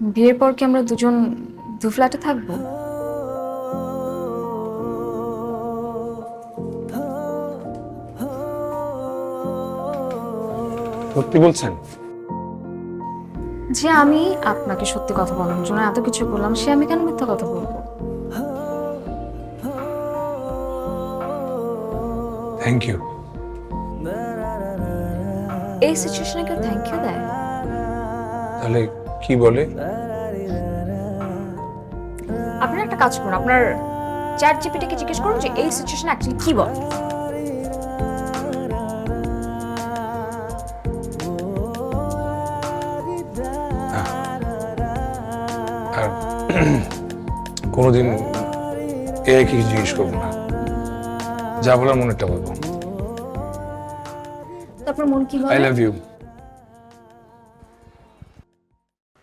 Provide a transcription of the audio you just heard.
বিয়ের পর কি আমরা দুজন দু ফ্ল্যাটে থাকব? সত্যি বলছেন? যে আমি আপনাকে সত্যি কথা বলার জন্য এত কিছু বললাম সে আমি কেন মিথ্যা কথা বলব? থ্যাংক ইউ এই সিচুয়েশনে কেউ থ্যাংক ইউ দেয়? তাহলে কি বলে? আপনার একটা কাজ করুন আপনার চ্যাট জিপিটিকে জিজ্ঞেস করুন যে এই সিচুয়েশনে অ্যাকচুয়ালি কি বলে। আর কোনোদিন এ কি জিজ্ঞেস করব না। যা বলার মনেরটা বলব। তো আপনার মন কি আই বলে লাভ ইউ